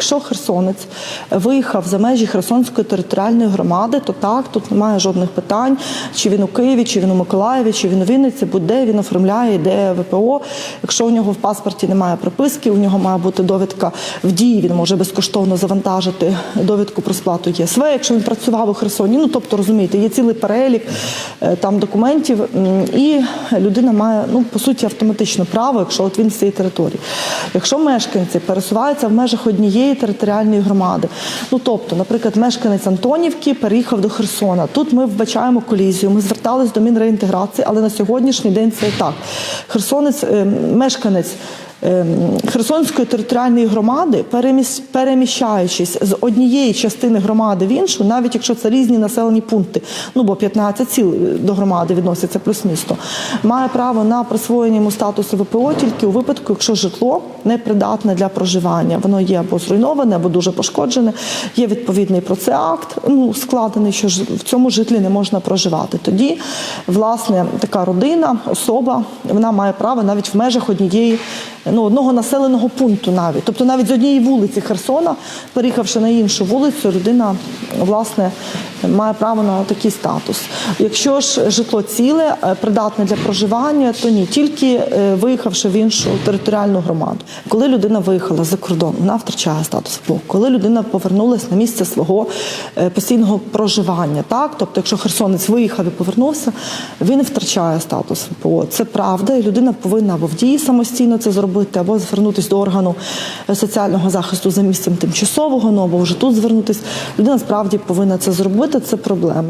Якщо херсонець виїхав за межі Херсонської територіальної громади, то так, тут немає жодних питань, чи він у Києві, чи він у Миколаєві, чи він у Вінниці, будь-де він оформляє, йде ВПО. Якщо у нього в паспорті немає приписки, у нього має бути довідка в дії, він може безкоштовно завантажити довідку про сплату ЄСВ, якщо він працював у Херсоні. Ну тобто розумієте, є цілий перелік е, там документів, і людина має ну по суті автоматично право, якщо от він з цієї території. Якщо мешканці пересуваються в межах однієї територіальної громади, ну тобто, наприклад, мешканець Антонівки переїхав до Херсона. Тут ми вбачаємо колізію. Ми звертались до Мінреінтеграції, але на сьогоднішній день це так. Херсонець, е, мешканець. Е, Херсонської територіальної громади, переміщаючись з однієї частини громади в іншу, навіть якщо це різні населені пункти, ну бо 15 сіл е, до громади відноситься плюс місто, має право на присвоєння статусу ВПО тільки у випадку, якщо житло не придатне для проживання. Воно є або зруйноване, або дуже пошкоджене. Є відповідний про це акт, ну складений, що в цьому житлі не можна проживати. Тоді, власне, така родина, особа, вона має право навіть в межах однієї ну, одного населеного пункту навіть. Тобто навіть з однієї вулиці Херсона, переїхавши на іншу вулицю, людина власне має право на такий статус. Якщо ж житло ціле, е, придатне для проживання, то ні, тільки е, виїхавши в іншу територіальну громаду. Коли людина виїхала за кордон, вона втрачає статус ВПО. Коли людина повернулася на місце свого е, постійного проживання, так тобто, якщо херсонець виїхав і повернувся, він втрачає статус ВПО. Це правда, і людина повинна або в дії самостійно це зробити, або звернутися до органу е, соціального захисту за місцем тимчасового, ну або вже тут звернутися. Людина справді повинна це зробити. Це проблема.